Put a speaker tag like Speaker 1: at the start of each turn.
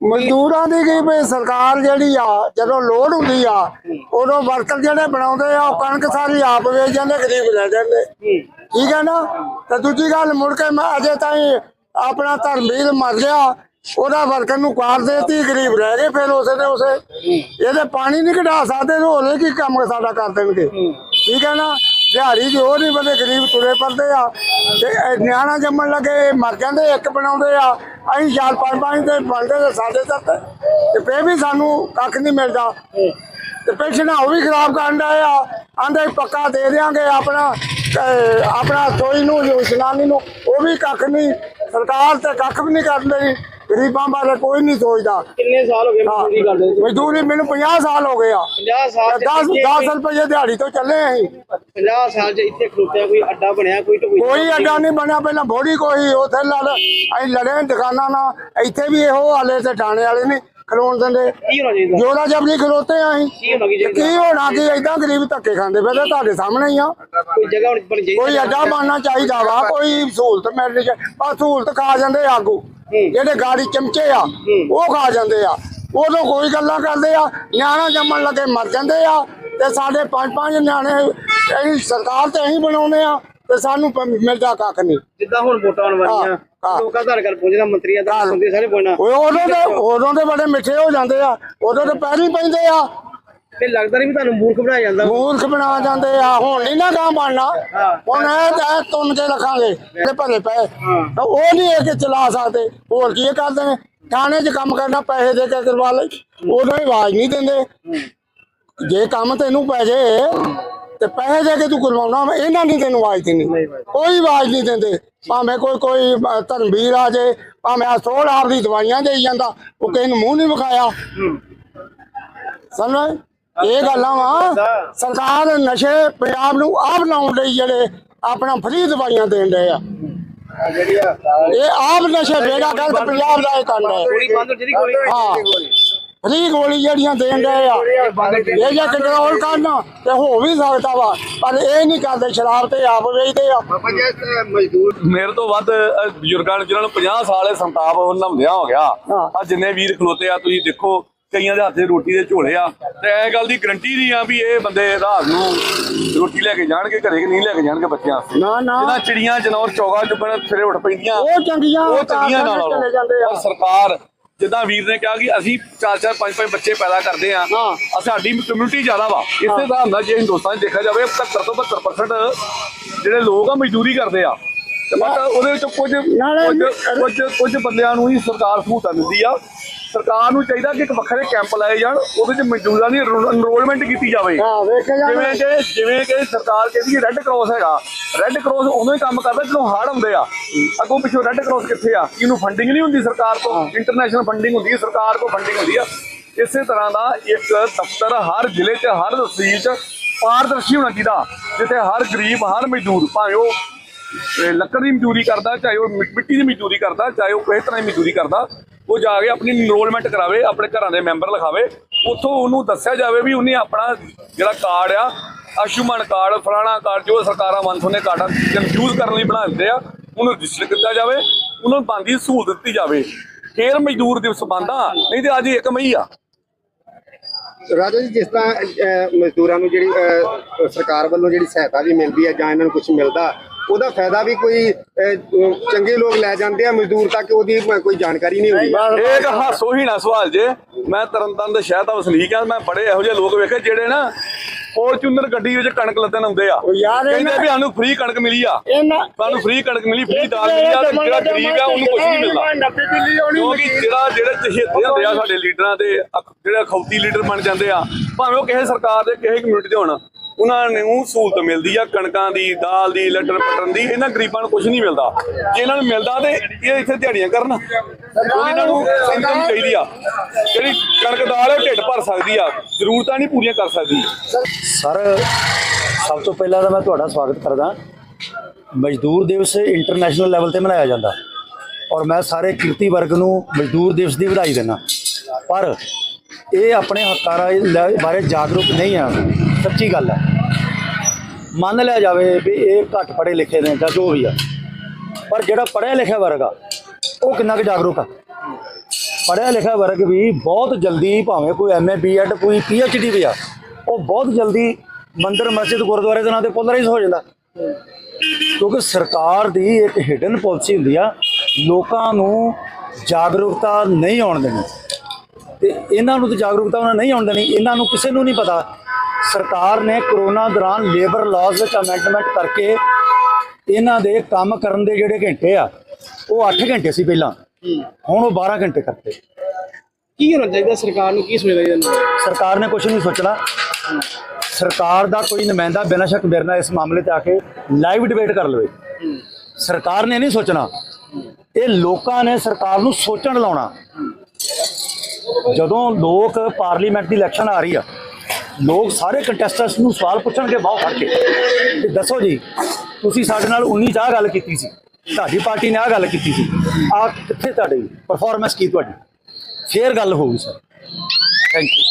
Speaker 1: ਮਜ਼ਦੂਰਾਂ ਦੀ ਕੀ ਵੀ ਸਰਕਾਰ ਜਿਹੜੀ ਆ, ਜਦੋਂ ਲੋੜ ਹੁੰਦੀ ਆ, ਉਦੋਂ ਵਰਕਰ ਜਿਹੜੇ ਬਣਾਉਂਦੇ ਆ, ਉਹ ਕਣਕ ਸਾਰੀ ਆਪ ਵੇਚ ਜਾਂਦੇ, ਗਰੀਬ ਲੈ ਜਾਂਦੇ। ਠੀਕ ਹੈ ਨਾ? ਤੇ ਦੂਜੀ ਗੱਲ, ਮੁੜ ਕੇ ਮੈਂ ਅਜੇ ਤਾਈਂ ਆਪਣਾ ਧਰਮਵੀਰ ਮਰ ਗਿਆ, ਉਹਦਾ ਵਰਕਰ ਨੂੰ ਕਾਰ ਦੇਤੀ, ਗਰੀਬ ਰਹਿ ਗਏ ਫਿਰ ਉਸੇ ਦੇ ਉਸੇ। ਇਹਦੇ ਪਾਣੀ ਨਹੀਂ ਕਢਾ ਸਕਦੇ, ਤੇ ਕੀ ਕੰਮ ਸਾਡਾ ਕਰ ਦੇਣਗੇ। ਠੀਕ ਹੈ ਨਾ? ਦਿਹਾੜੀ ਦੀ ਉਹ ਨਹੀਂ ਬੰਦੇ ਗਰੀਬ ਤੁਰੇ ਪਰਦੇ ਆ। ਤੇ ਇਹ ਨਿਆਣਾ ਜੰਮਣ ਲੱਗੇ ਮਰ ਜਾਂਦੇ, ਇੱਕ ਬਣਾਉਂਦੇ ਆ। ਅਸੀਂ ਚਾਰ ਪੰਜ ਪੰਜ ਤੇ ਬਣਦੇ ਤੇ ਸਾਡੇ ਤੱਕ ਤੇ ਫੇਰ ਵੀ ਸਾਨੂੰ ਕੱਖ ਨਹੀਂ ਮਿਲਦਾ। ਤੇ ਪੈਨਸ਼ਨ ਉਹ ਵੀ ਖਰਾਬ ਕਰਨ ਦਾ ਆ। ਆਂਦੇ ਪੱਕਾ ਦੇ ਦਿਆਂਗੇ ਆਪਣਾ ਆਪਣਾ ਸੋਈ ਨੂੰ ਜਨਾਨੀ ਨੂੰ, ਉਹ ਵੀ ਕੱਖ ਨਹੀਂ। ਸਰਕਾਰ ਤੇ ਕੱਖ ਵੀ ਨਹੀਂ ਕਰ ਰਹੀ ਗਰੀਬਾਂ ਬਾਰੇ ਕੋਈ ਨਹੀਂ ਸੋਚਦਾ।
Speaker 2: ਕਿੰਨੇ ਸਾਲ ਹੋ ਗਏ ਮਜ਼ਦੂਰੀ ਕਰਦੇ ਨੂੰ?
Speaker 1: ਮਜ਼ਦੂਰੀ ਮੈਨੂੰ 50 ਸਾਲ ਹੋ ਗਏ ਆ।
Speaker 2: 50 ਸਾਲ
Speaker 1: 10 10 ਰੁਪਏ ਦਿਹਾੜੀ ਤੋਂ ਚੱਲੇ ਅਸੀਂ।
Speaker 2: 50 ਸਾਲ ਚ ਇੱਥੇ ਖਲੋਤਿਆ ਕੋਈ ਅੱਡਾ ਬਣਿਆ ਕੋਈ ਤਾਂ
Speaker 1: ਕੋਈ ਅੱਡਾ ਨਹੀਂ ਬਣਿਆ ਪਹਿਲਾਂ ਬੋੜੀ ਕੋਈ ਉਥੇ ਲੜ ਅਸੀਂ ਲੜੇ ਦੁਕਾਨਾਂ ਨਾਲ। ਇੱਥੇ ਵੀ ਇਹੋ ਹਾਲੇ ਤੇ ਥਾਣੇ ਵਾਲੇ ਨਹੀਂ ਖਲੋਣ ਦਿੰਦੇ।
Speaker 2: ਕੀ ਹੋਣਾ ਚਾਹੀਦਾ?
Speaker 1: ਜੋੜਾ ਖਲੋਤੇ ਆ ਅਸੀਂ।
Speaker 2: ਕੀ ਹੋਣਾ ਕੀ
Speaker 1: ਤੇ
Speaker 2: ਚਾਹੀਦਾ?
Speaker 1: ਕੀ ਹੋਣਾ ਕਿ? ਏਦਾਂ ਗਰੀਬ ਧੱਕੇ ਖਾਂਦੇ ਪਏ ਤੇ ਤੁਹਾਡੇ ਸਾਹਮਣੇ ਹੀ ਆ।
Speaker 2: ਕੋਈ ਜਗ੍ਹਾ ਹੋਣੀ ਬਣ ਚਾਹੀਦੀ
Speaker 1: ਕੋਈ ਅੱਡਾ ਬਣਨਾ ਚਾਹੀਦਾ ਵਾ ਕੋਈ ਸਹੂਲਤ ਮਿਲਣੀ ਚਾਹੀਦੀ ਆ ਸਹੂਲਤ ਖਾ ਜਾਂਦੇ ਆਗੂ। ਜਿਹੜੇ ਗਾੜੀ ਚਮਚੇ ਆ ਉਹ ਖਾ ਜਾਂਦੇ ਆ। ਉਦੋਂ ਕੋਈ ਗੱਲਾਂ ਕਰਦੇ ਆ ਨਿਆਣਾ ਜੰਮਣ ਲੱਗੇ ਮਰ ਜਾਂਦੇ ਆ। ਤੇ ਸਾਡੇ ਪੰਜ ਪੰਜ ਨਿਆਣੇ ਅਸੀਂ ਸਰਕਾਰ ਤੇ ਅਸੀਂ ਬਣਾਉਨੇ ਆ ਤੇ ਸਾਨੂੰ ਮਿਲਦਾ ਕੱਖ ਨਹੀਂ।
Speaker 2: ਜਿੱਦਾਂ ਹੁਣ ਵੋਟਾਂ ਆਉਣ ਵਾਲੀਆਂ। ਲੋਕਾਂ ਘਰ ਘਰ ਪਹੁੰਚਣਾ ਮੰਤਰੀਆਂ ਦਾ। ਹੁੰਦੇ ਸਾਰੇ
Speaker 1: ਉਹ ਉਦੋਂ ਦੇ ਉਦੋਂ ਦੇ ਬੜੇ ਮਿੱਠੇ ਹੋ ਜਾਂਦੇ ਆ। ਉਦੋਂ ਤੇ ਪੈਰੀ ਪੈਂਦੇ ਆ।
Speaker 2: ਤੇ ਲੱਗਦਾ ਨਹੀਂ ਵੀ ਤੁਹਾਨੂੰ ਮੂਰਖ ਬਣਾਇਆ ਜਾਂਦਾ
Speaker 1: ਮੂਰਖ ਬਣਾ ਜਾਂਦੇ ਆ। ਹੁਣ ਨਹੀਂ ਨਾ ਗਾਂ ਬਣਨਾ। ਹੁਣ ਇਹ ਤਾਂ ਤੁੰਨ ਕੇ ਰੱਖਾਂਗੇ ਤੇ ਭਰੇ ਪਏ। ਤਾਂ ਉਹ ਨਹੀਂ ਇਹ ਕਿ ਚਲਾ ਸਕਦੇ। ਹੋਰ ਕੀ ਕਰਦੇ ਨੇ ਥਾਣੇ 'ਚ ਕੰਮ ਕਰਨਾ ਪੈਸੇ ਦੇ ਕੇ ਕਰਵਾ ਲੈ ਉਦੋਂ ਹੀ ਆਵਾਜ਼ ਨਹੀਂ ਦਿੰਦੇ। ਜੇ ਕੰਮ ਤੈਨੂੰ ਪੈ ਜੇ ਤੇ ਪੈਸੇ ਦੇ ਕੇ ਤੂੰ ਕਰਵਾਉਣਾ ਇਹਨਾਂ ਨਹੀਂ ਤੈਨੂੰ ਆਵਾਜ਼ ਦੇਣੀ ਕੋਈ ਆਵਾਜ਼ ਨਹੀਂ ਦਿੰਦੇ। ਭਾਵੇਂ ਕੋਈ ਕੋਈ ਧਰਮਵੀਰ ਆ ਜੇ ਭਾਵੇਂ ਆ ਸੋੜ ਆਪ ਦੀ ਦਵਾਈਆਂ ਦੇਈ ਜਾਂਦਾ ਉਹ ਕਿਸੇ ਨੂੰ ਮੂੰਹ ਨਹੀਂ ਵਿਖਾਇਆ। ਸਮਝ ਇਹ ਗੱਲਾਂ ਵਾ ਸਰਕਾਰ ਨਸ਼ੇ ਪੰਜਾਬ ਨੂੰ ਆਪ ਲਾਉਣ ਲਈ ਜਿਹੜੇ ਆਪਣਾ ਫਰੀ ਦਵਾਈਆਂ ਦੇਣ ਰਹੇ ਆ। ਇਹ ਆਪ ਨਸ਼ੇ ਬੇੜਾ ਕਰ ਤੇ ਪੰਜਾਬ ਦਾ ਇਹ
Speaker 2: ਗੋਲੀ
Speaker 1: ਹਾਂ। ਫਰੀ ਗੋਲੀ ਜਿਹੜੀਆਂ ਦੇਣ ਰਹੇ ਆ ਇਹ ਜੇ ਕੰਟਰੋਲ ਕਰਨਾ ਤੇ ਹੋ ਵੀ ਸਕਦਾ ਵਾ ਪਰ ਇਹ ਨਹੀਂ ਕਰਦੇ ਸ਼ਰਾਬ ਤੇ ਆਪ ਵੇਚਦੇ ਆ।
Speaker 3: ਮੇਰੇ ਤੋਂ ਵੱਧ ਬਜ਼ੁਰਗਾਂ ਨੂੰ ਜਿਨ੍ਹਾਂ ਨੂੰ 50 ਸਾਲ ਇਹ ਸੰਤਾਪ ਨਮਦਿਆ ਹੋ ਗਿਆ।
Speaker 1: ਹਾਂ।
Speaker 3: ਆ ਜਿੰਨੇ ਵੀਰ ਖਲੋਤੇ ਆ ਤੁਸੀਂ ਦੇਖੋ ਕਈਆਂ ਦੇ ਹੱਥੇ ਰੋਟੀ ਦੇ ਝੋਲੇ ਆ। ਤੇ ਇਹ ਗੱਲ ਦੀ ਗਰੰਟੀ ਨਹੀਂ ਆ ਵੀ ਇਹ ਬੰਦੇ ਰਾਤ ਨੂੰ ਰੋਟੀ ਲੈ ਕੇ ਜਾਣਗੇ ਘਰੇ ਕਿ ਨਹੀਂ ਲੈ ਕੇ ਜਾਣਗੇ ਬੱਚਿਆਂ ਵਾਸਤੇ।
Speaker 1: ਨਾ ਨਾ।
Speaker 3: ਜਿਹਨਾਂ ਚਿੜੀਆਂ ਜਨੌਰ ਚੌਗਾ ਚੁੱਕਣ ਸਿਰੇ ਉੱਠ ਪੈਂਦੀਆਂ।
Speaker 1: ਉਹ ਚੰਗੀਆਂ
Speaker 3: ਉਹ ਚੰਗੀਆਂ ਨਾਲ।
Speaker 1: ਕੇ ਚਲੇ ਜਾਂਦੇ ਆ।
Speaker 3: ਔਰ ਸਰਕਾਰ ਜਿੱਦਾਂ ਵੀਰ ਨੇ ਕਿਹਾ ਕਿ ਅਸੀਂ ਚਾਰ ਚਾਰ ਪੰਜ ਪੰਜ ਬੱਚੇ ਪੈਦਾ ਕਰਦੇ ਆ। ਸਾਡੀ ਕਮਿਊਨਿਟੀ ਜ਼ਿਆਦਾ ਵਾ। ਇਸੇ ਹਿਸਾਬ ਨਾਲ ਜੇ ਹਿੰਦੁਸਤਾਨ 'ਚ ਦੇਖਿਆ ਜਾਵੇ 70 ਤੋਂ 72% ਜਿਹੜੇ ਲੋਕ ਆ ਮਜ਼ਦੂਰੀ ਕਰਦੇ ਆ। ਤੇ ਬਟ ਉਹਦੇ ਵਿੱਚ ਕੁਝ ਕੁਝ ਕੁਝ ਬੰਦਿਆਂ ਨੂੰ ਹੀ ਸਰਕਾਰ ਸਹੂਲਤਾਂ ਦਿੰਦੀ ਆ। ਸਰਕਾਰ ਨੂੰ ਚਾਹੀਦਾ ਕਿ ਇੱਕ ਵੱਖਰੇ ਕੈਂਪ ਲਾਏ ਜਾਣ ਉਹਦੇ 'ਚ ਮਜ਼ਦੂਰਾਂ ਦੀ ਐਨਰੋਲਮੈਂਟ ਕੀਤੀ ਜਾਵੇ।
Speaker 1: ਹਾਂ
Speaker 3: ਜਿਵੇਂ। ਕਿ ਜਿਵੇਂ ਕਿ ਸਰਕਾਰ ਕਹਿੰਦੀ ਰੈੱਡ ਕਰਾਸ ਹੈਗਾ। ਰੈੱਡ ਕਰਾਸ ਉਦੋਂ ਹੀ ਕੰਮ ਕਰਦਾ ਜਦੋਂ ਹੜ੍ਹ ਹੁੰਦੇ ਆ। ਅੱਗੋਂ ਪਿੱਛੋਂ ਰੈੱਡ ਕਰਾਸ ਕਿੱਥੇ ਆ? ਇਹਨੂੰ ਫੰਡਿੰਗ ਨਹੀਂ ਹੁੰਦੀ ਸਰਕਾਰ ਤੋਂ ਇੰਟਰਨੈਸ਼ਨਲ ਫੰਡਿੰਗ ਹੁੰਦੀ ਹੈ ਸਰਕਾਰ ਕੋਲ ਫੰਡਿੰਗ ਹੁੰਦੀ ਆ। ਇਸੇ ਤਰ੍ਹਾਂ ਦਾ ਇੱਕ ਦਫ਼ਤਰ ਹਰ ਜ਼ਿਲ੍ਹੇ 'ਚ ਹਰ ਤਹਿਸੀਲ 'ਚ ਪਾਰਦਰਸ਼ੀ ਹੋਣਾ ਚਾਹੀਦਾ। ਜਿੱਥੇ ਹਰ ਗਰੀਬ ਹਰ ਮਜ਼ਦੂਰ ਭਾਵੇਂ ਉਹ ਲੱਕੜ ਦੀ ਮਜ਼ਦੂਰੀ ਕਰਦਾ ਚਾਹੇ ਉਹ ਮਿੱਟੀ ਦੀ ਮਜ਼ਦੂਰੀ ਕਰਦਾ ਚਾਹੇ ਉਹ ਕਿਸੇ ਤਰ੍ਹਾਂ ਦੀ ਮਜ਼ਦੂਰੀ ਕਰਦਾ ਉਹ ਜਾ ਕੇ ਆਪਣੀ ਇਨਰੋਲਮੈਂਟ ਕਰਾਵੇ, ਆਪਣੇ ਘਰਾਂ ਦੇ ਮੈਂਬਰ ਲਿਖਾਵੇ। ਉੱਥੋਂ ਉਹਨੂੰ ਦੱਸਿਆ ਜਾਵੇ ਵੀ ਉਹਨੇ ਆਪਣਾ ਜਿਹੜਾ ਕਾਰਡ ਆ ਆਯੁਸ਼ਮਾਨ ਕਾਰਡ ਫਲਾਣਾ ਕਾਰਡ ਜੋ ਸਰਕਾਰਾਂ ਮਨਸੂਨੇ ਕਾਰਡਾਂ ਕਨਫਿਊਜ਼ ਕਰਨ ਲਈ ਬਣਾ ਦਿੰਦੇ ਆ, ਉਹਨੂੰ ਰਜਿਸਟਰ ਕੀਤਾ ਜਾਵੇ, ਉਹਨਾਂ ਨੂੰ ਬੰਦੀ ਸਹੂਲਤ ਦਿੱਤੀ ਜਾਵੇ। ਫੇਰ ਮਜ਼ਦੂਰ ਦਿਵਸ ਬੰਦਾ ਨਹੀਂ ਤੇ ਅੱਜ 1 ਮਈ ਆ।
Speaker 4: ਰਾਜਾ ਜੀ, ਜਿਸ ਤਰ੍ਹਾਂ ਮਜ਼ਦੂਰਾਂ ਨੂੰ ਜਿਹੜੀ ਸਰਕਾਰ ਵੱਲੋਂ ਜਿਹੜੀ ਸਹਾਇਤਾ ਵੀ ਮਿਲਦੀ ਹੈ ਜਾਂ ਇਹਨਾਂ ਨੂੰ ਕੁਝ ਮਿਲਦਾ ਉਹਦਾ ਫਾਇਦਾ ਵੀ ਕੋਈ ਚੰਗੇ ਲੋਕ ਲੈ ਜਾਂਦੇ ਆ ਮਜ਼ਦੂਰ ਤੱਕ ਉਹਦੀ ਕੋਈ ਜਾਣਕਾਰੀ ਨਹੀਂ ਹੁੰਦੀ।
Speaker 3: ਇਹ ਇੱਕ ਹਾਸੋ ਹੀ ਨਾ ਸਵਾਲ ਜੇ। ਮੈਂ ਤਰਨਤਾਰਨ ਦੇ ਸ਼ਹਿਰ ਦਾ ਵਸਨੀਕ ਆ ਮੈਂ ਬੜੇ ਇਹੋ ਜਿਹੇ ਲੋਕ ਵੇਖੇ ਜਿਹੜੇ ਨਾ ਫੋਰਚੂਨਰ ਗੱਡੀ ਵਿੱਚ ਕਣਕ ਲੱਦਣ ਆਉਂਦੇ ਆ। ਕਹਿੰਦੇ ਵੀ ਸਾਨੂੰ ਫ੍ਰੀ ਕਣਕ ਮਿਲੀ ਆ। ਸਾਨੂੰ ਫ੍ਰੀ ਕਣਕ ਮਿਲੀ ਫ੍ਰੀ ਦਾਲ ਮਿਲੀ ਆ ਤੇ ਜਿਹੜਾ ਗਰੀਬ ਆ ਉਹਨੂੰ ਕੁਝ ਨਹੀਂ ਮਿਲਦਾ। ਕਿਉਂਕਿ ਜਿਹੜਾ ਜਿਹੜੇ ਚਹੇਤੇ ਹੁੰਦੇ ਆ ਸਾਡੇ ਲੀਡਰਾਂ ਦੇ ਜਿਹੜੇ ਖੌਤੀ ਲੀਡਰ ਬਣ ਜਾਂਦੇ ਆ ਭਾਵੇਂ ਉਹ ਕਿਸੇ ਸਰਕਾਰ ਦੇ ਕਿਸੇ ਕਮਿਊਨਿਟੀ ਦੇ ਹੋਣ ਉਹਨਾਂ ਨੂੰ ਸਹੂਲਤ ਮਿਲਦੀ ਆ, ਕਣਕਾਂ ਦੀ, ਦਾਲ ਦੀ ਲੱਟਣ ਪਟਣ ਦੀ, ਇਹਨਾਂ ਗਰੀਬਾਂ ਨੂੰ ਕੁਝ ਨਹੀਂ ਮਿਲਦਾ। ਜੇ ਇਹਨਾਂ ਨੂੰ ਮਿਲਦਾ ਤੇ ਇਹ ਇੱਥੇ ਦਿਹਾੜੀਆਂ ਕਰਨ। ਉਹ ਇਹਨਾਂ ਨੂੰ ਇਨਕਮ ਚਾਹੀਦੀ ਆ। ਜਿਹੜੀ ਕਣਕ ਦਾਲ ਹੈ ਢਿੱਡ ਭਰ ਸਕਦੀ ਆ। ਜ਼ਰੂਰਤਾਂ ਨਹੀਂ ਪੂਰੀਆਂ ਕਰ ਸਕਦੀ।
Speaker 5: ਸਰ, ਸਭ ਤੋਂ ਪਹਿਲਾਂ ਤਾਂ ਮੈਂ ਤੁਹਾਡਾ ਸਵਾਗਤ ਕਰਦਾ। ਮਜ਼ਦੂਰ ਦਿਵਸ ਇੰਟਰਨੈਸ਼ਨਲ ਲੈਵਲ ਤੇ ਮਨਾਇਆ ਜਾਂਦਾ। ਔਰ ਮੈਂ ਸਾਰੇ ਕਿਰਤੀ ਵਰਗ ਨੂੰ ਮਜ਼ਦੂਰ ਦਿਵਸ ਦੀ ਵਧਾਈ ਦਿੰਦਾ। ਪਰ ਇਹ ਆਪਣੇ ਹੱਕਾਂ ਲੈ- ਬਾਰੇ ਜਾਗਰੂਕ ਨਹੀਂ ਆ। ਸੱਚੀ ਗੱਲ ਹੈ। ਮੰਨ ਲਿਆ ਜਾਵੇ ਵੀ ਇਹ ਘੱਟ ਪੜ੍ਹੇ ਲਿਖੇ ਨੇ ਜਾਂ ਜੋ ਵੀ ਆ, ਪਰ ਜਿਹੜਾ ਪੜ੍ਹਿਆ ਲਿਖਿਆ ਵਰਗ ਆ, ਉਹ ਕਿੰਨਾ ਕੁ ਜਾਗਰੂਕ ਆ? ਪੜ੍ਹਿਆ ਲਿਖਿਆ ਵਰਗ ਵੀ ਬਹੁਤ ਜਲਦੀ ਭਾਵੇਂ ਕੋਈ ਐਮਏ ਬੀਐਡ ਕੋਈ ਪੀਐਚਡੀ ਵੀ ਆ, ਉਹ ਬਹੁਤ ਜਲਦੀ ਮੰਦਰ, ਮਸਜਿਦ, ਗੁਰਦੁਆਰੇ ਦੇ ਨਾਂ ਤੇ ਪੋਲਰਾਈਜ਼ ਹੋ ਜਾਂਦਾ। ਕਿਉਂਕਿ ਸਰਕਾਰ ਦੀ ਇੱਕ ਹਿਡਨ ਪਾਲਿਸੀ ਹੁੰਦੀ ਆ, ਲੋਕਾਂ ਨੂੰ ਜਾਗਰੂਕਤਾ ਨਹੀਂ ਆਉਣ ਦੇਣੀ। ਤੇ ਇਹਨਾਂ ਨੂੰ ਤਾਂ ਜਾਗਰੂਕਤਾ ਉਹਨਾਂ ਨਹੀਂ ਆਉਣ ਦੇਣੀ, ਇਹਨਾਂ ਨੂੰ ਕਿਸੇ ਨੂੰ ਨਹੀਂ ਪਤਾ ਸਰਕਾਰ ਨੇ ਕਰੋਨਾ ਦੌਰਾਨ ਲੇਬਰ ਲਾਜ਼ ਵਿੱਚ ਅਮੈਂਡਮੈਂਟ ਕਰਕੇ ਇਹਨਾਂ ਦੇ ਕੰਮ ਕਰਨ ਦੇ ਜਿਹੜੇ ਘੰਟੇ ਆ ਉਹ 8 ਘੰਟੇ ਸੀ ਪਹਿਲਾਂ। ਹੁਣ ਉਹ 12 ਘੰਟੇ ਕਰਤੇ
Speaker 2: ਕੀ ਹੋਣਾ ਚਾਹੀਦਾ ਸਰਕਾਰ ਨੂੰ? ਕੀ ਸੋਚਦਾ ਇਹਦੇ ਨਾਲ
Speaker 5: ਸਰਕਾਰ ਨੇ ਕੁਝ ਨਹੀਂ ਸੋਚਣਾ। ਸਰਕਾਰ ਦਾ ਕੋਈ ਨੁਮਾਇੰਦਾ ਬਿਨਾਂ ਸ਼ੱਕ ਮੇਰੇ ਨਾਲ ਇਸ ਮਾਮਲੇ ਤੇ ਆ ਕੇ ਲਾਈਵ ਡਿਬੇਟ ਕਰ ਲਵੇ। ਸਰਕਾਰ ਨੇ ਨਹੀਂ ਸੋਚਣਾ। ਇਹ ਲੋਕਾਂ ਨੇ ਸਰਕਾਰ ਨੂੰ ਸੋਚਣ ਲਾਉਣਾ। ਜਦੋਂ ਲੋਕ ਪਾਰਲੀਮੈਂਟ ਦੀ ਇਲੈਕਸ਼ਨ ਆ ਰਹੀ ਆ ਲੋਕ ਸਾਰੇ ਕੰਟੈਸਟੈਂਟਸ ਨੂੰ ਸਵਾਲ ਪੁੱਛਣਗੇ ਬਾਹਰ ਖੜ ਕੇ ਕਿ ਦੱਸੋ ਜੀ, ਤੁਸੀਂ ਸਾਡੇ ਨਾਲ 19 ਚਾਹ ਗੱਲ ਕੀਤੀ ਸੀ, ਤੁਹਾਡੀ ਪਾਰਟੀ ਨੇ ਆ ਗੱਲ ਕੀਤੀ ਸੀ। ਆ ਕਿੱਥੇ ਤੁਹਾਡੀ ਪਰਫਾਰਮੈਂਸ ਕੀ ਤੁਹਾਡੀ? ਫੇਰ ਗੱਲ ਹੋਊਗੀ ਸਰ ਥੈਂਕ ਯੂ